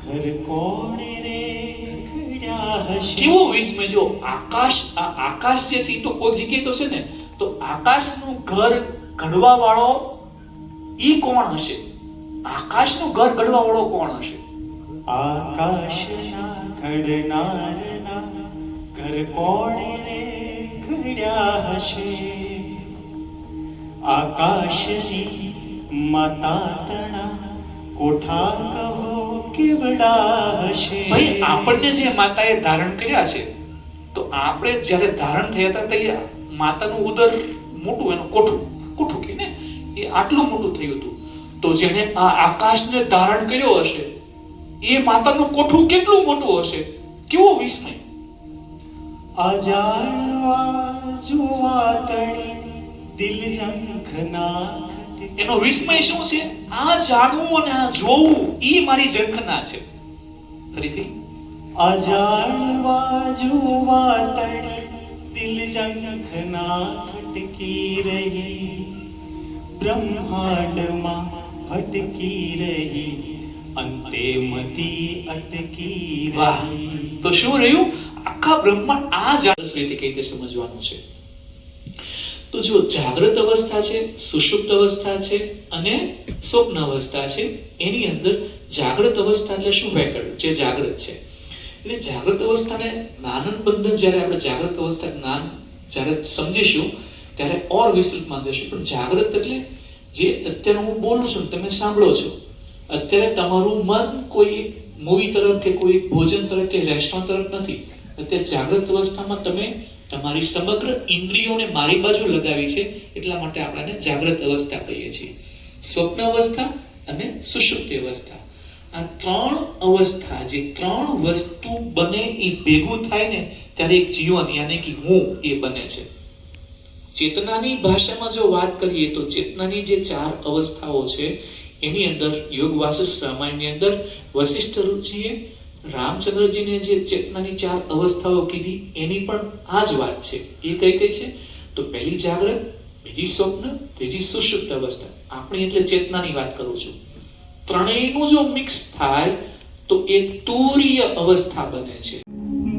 ઘર કોણે રે ઘડ્યા હશે કેવો વિસ્મય જો આકાશ આ આકાશ જે છે તો કોઈ જગ્યાએ તો છે ને તો આકાશનું ઘર ઘડવા વાળો ઈ કોણ હશે? આકાશનું ઘર ઘડવા વાળો કોણ હશે? આકાશના ઘડનારના ઘર કોણે રે ઘડ્યા હશે? આકાશની માતા તણા કોઠા કહો કેવડા હશે? ભાઈ આપણને જે માતાએ ધારણ કર્યા છે તો આપણે જ્યારે ધારણ થયા હતા ત્યારે માતાનું ઉદર મોટું એનું કોઠું કોઠું કે ને એ આટલું મોટું થયું હતું. તો જેને આ આકાશને ધારણ કર્યો હશે એ માતાનું કોઠું કેટલું મોટું હશે? કેવો વિસ્મય. અજાણવા જુવા તણી દિલ ઝંખના એનો વિસ્મય શું છે? આ જાણવું અને આ જોવું એ મારી ઝંખના છે. ફરીથી અજાણવા જુવા તણી દિલ ઝંખના ખટકી રહી. બ્રહ્માંડમાં ભટકી રહી. અંતે મતી અટકી રહી. તો શું રહ્યું? આખા બ્રહ્માંડ આ જાણસ રીતે કઈ રીતે સમજવાનું છે? તો જો જાગ્રત અવસ્થા છે, સુષુપ્ત અવસ્થા છે અને સ્વપ્ન અવસ્થા છે. એની અંદર જાગ્રત અવસ્થા એટલે શું? વેકળ જે જાગ્રત છે. એટલે જાગ્રત અવસ્થાને જ્ઞાનન બંધન જ્યારે આપણે જાગ્રત અવસ્થા જ્ઞાન જ્યારે સમજીશું, ત્યારે ઓર વિસ્તૃતમાં જશું પણ જાગ્રત એટલે જે અત્યારે હું બોલું છું તમે સાંભળો છો. અત્યારે તમારું મન કોઈ મૂવી તરફ કે કોઈ ભોજન તરફ કે રેસ્ટોરન્ટ તરફ નથી. અત્યારે જાગ્રત અવસ્થામાં તમે તમારી સમગ્ર ઇન્દ્રિયોને મારી બાજુ લગાવી છે એટલા માટે આપણે જાગ્રત અવસ્થા કહીએ છીએ. સ્વપ્ન અવસ્થા અને સુષુપ્તિ અવસ્થા. આ ત્રણ અવસ્થા, જે ત્રણ વસ્તુ બને એ ભેગું થાય ને ત્યારે એક જીવન, યાની કે હું એ બને છે. ચેતનાની ભાષામાં જો વાત કરીએ તો ચેતનાની જે ચાર અવસ્થાઓ છે, એની અંદર યોગ વાસિષ્ઠ રામાયણની અંદર વશિષ્ઠ ઋષિએ રામચંદ્રજીને જે ચેતનાની ચાર અવસ્થાઓ કીધી, એની પણ આ જ વાત છે. એ કઈ કઈ છે? તો પહેલી જાગ્રત બીજી સ્વપ્ન, ત્રીજી સુષુપ્ત અવસ્થા. આપણે એટલે ચેતનાની વાત કરું છું. ત્રણેયનું જો મિક્સ થાય, તો એ તુરીય અવસ્થા બને છે.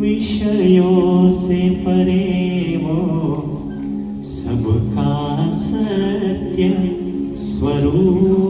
વિષયો સે પરે વો સબ સત્ય સ્વરૂપ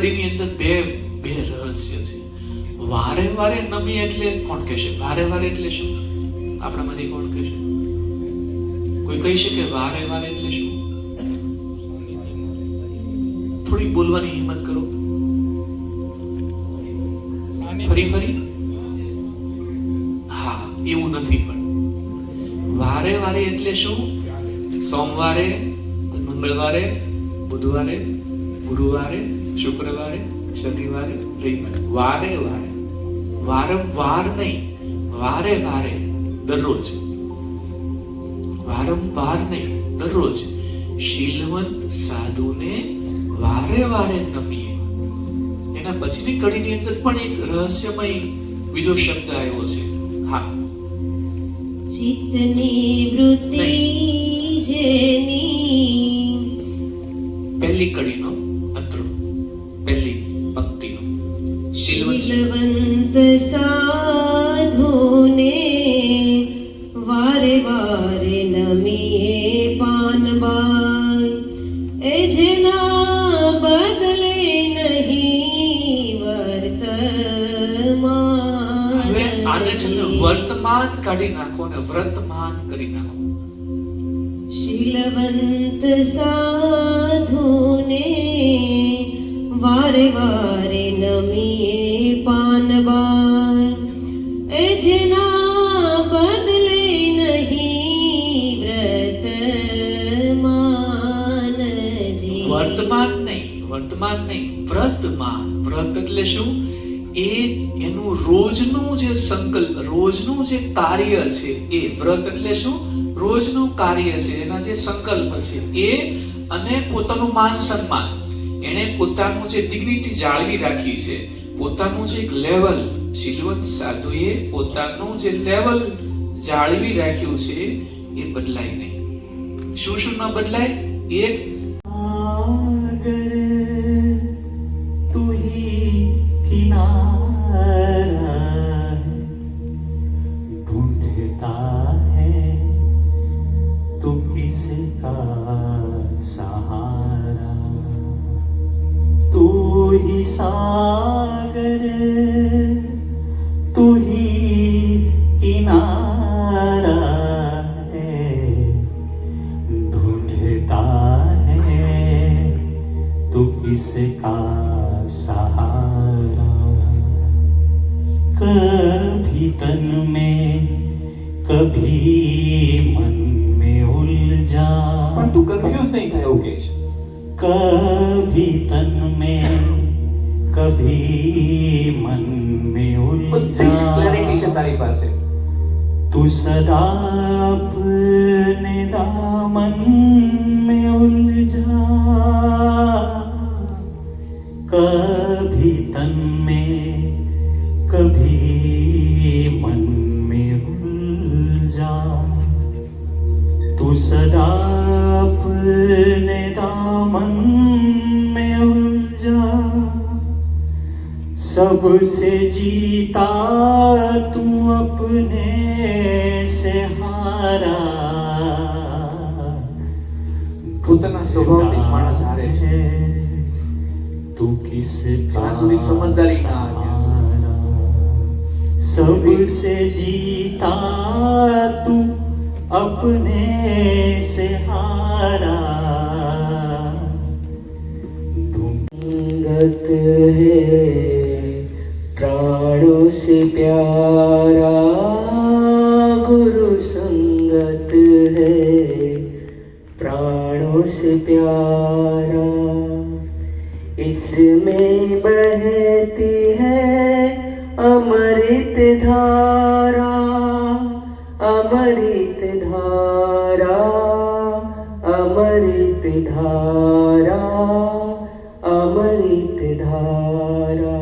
કડીની અંદર બે બે રહસ્ય છે. વારે વારે નમી એટલે કોણ કહેશે? વારે વારે એટલે શું? આપણામાંથી કોણ કહેશે? કોઈ કહી શકે વારે વારે એટલે શું? થોડી બોલવાની હિંમત કરો. ફરી ફરી? હા એવું નથી પણ. વારે વારે એટલે શું? સોમવારે મંગળવારે બુધવારે ગુરુવારે શુક્રવારે શનિવારે રવિવારે. વારે વારે. વારંવાર નહીં. વારે વારે દરરોજ. વારંવાર નહીં દરરોજ. શીલવંત સાધુને વારે વારે નમીએ. એના પછીની કડીની અંદર પણ એક રહસ્યમય બીજો શબ્દ આવ્યો છે. હા. ચિત્તની વૃત્તિ જેની પહેલી કડીનો. શીલવંત સાધોને વારે વારે નમીએ પાનબાઈ એ જેના બદલે નહીં વર્તમાન આને છે વર્તમાન કાઢી નાખો ને વર્તમાન કરી નાખો. શીલવંત સાધુને વારે વારે નમીએ નહીં વર્તમાન વ્રત એટલે શું? એ એનું રોજનું જે સંકલ્પ રોજનું જે કાર્ય છે, એ વ્રત એટલે શું? રોજનું કાર્ય છે, એના જે સંકલ્પ છે, એ અને પોતાનું માન સન્માન. એણે પોતાનું જે ડિગ્નિટી જાળવી રાખી છે, પોતાનું જે એક લેવલ શીલવંત સાધુએ પોતાનું જે લેવલ જાળવી રાખ્યું છે, એ બદલાય નહીં. શું શું ન બદલાય? એક किसका सहारा। कभी तन में कभी मन में उलझा। पर तू कंफ्यूज नहीं था योगेश। कभी तन में कभी मन में उलझा। क्लैरिफिकेशन पास तू सदा अपने दामन में उलझा। कभी तन में कभी मन में उलझा तू सदा अपने दामन में उलझा सबसे जीता तू अपने से हारा પોતાના સ્વભાવથી જ માણસ હારે છે तू किस सासुरी समझदारी सबसे जीता तू अपने से हारा ढूंढत है प्राणों से प्यारा गुरु संगत है प्राणों से प्यारा इसमें बहती है अमृत धारा अमृत धारा अमृत धारा अमृत धारा।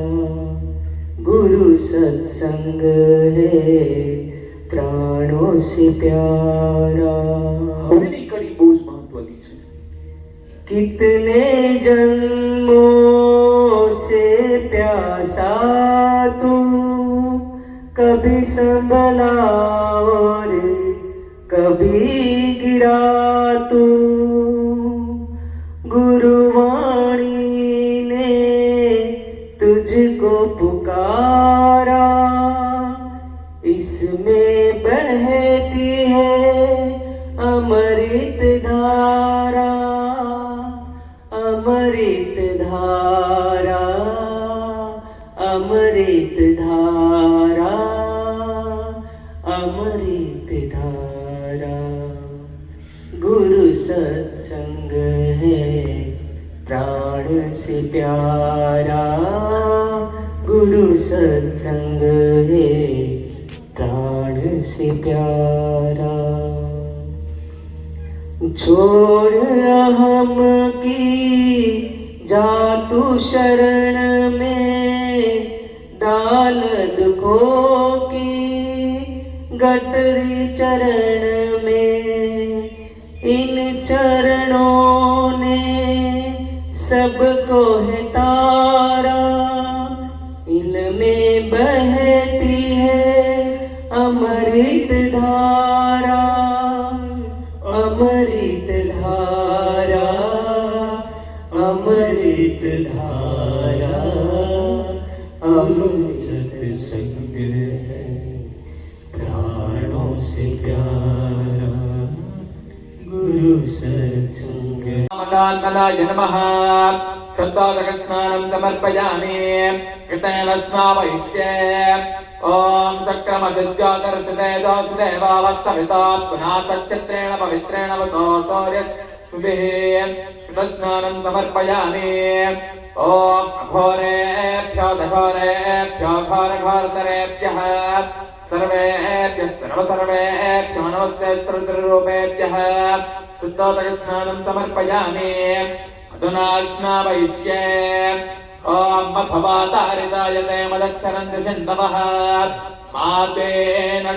गुरु सत्संग है प्राणों से प्यारा। कड़ी बहुत महत्व दी। कितने जन्म कभी संभला और कभी गिरा तू। गुरुवाणी ने तुझको पुकारा, इसमें बहती है अमृत धारा अमृत धारा अमृत धारा। धारा गुरु सत्संग है प्राण से प्यारा गुरु सत्संग है प्राण से प्यारा छोड़ अहम की जा तू शरण गटरी चरण में इन चरणों ने सबको है तारा इनमें बहती है अमृत धारा गुरु सत्संग मदान्तनाय नमः श्रद्धातकस्नानं समर्पयामि कृतेन स्नापयिष्ये ॐ चक्रमसज्जातर्षते दासुदेवावस्तमितात् पुनः तच्चित्रेण पवित्रेण वतोतोर्यस्मभिः कृतस्नानं समर्पयामि ॐ अघोरेभ्यो दघोरेभ्यो घोरघोरतरेभ्यः सर्वेभ्यः सर्वसर्वेभ्यो नमस्ते स्त्रोत्ररूपेभ्यः शुद्धोदकस्नानं समर्पयामि अधुना स्नापयिष्ये ॐ मधवातारितायते मदक्षरं दिशन्तवः मातेन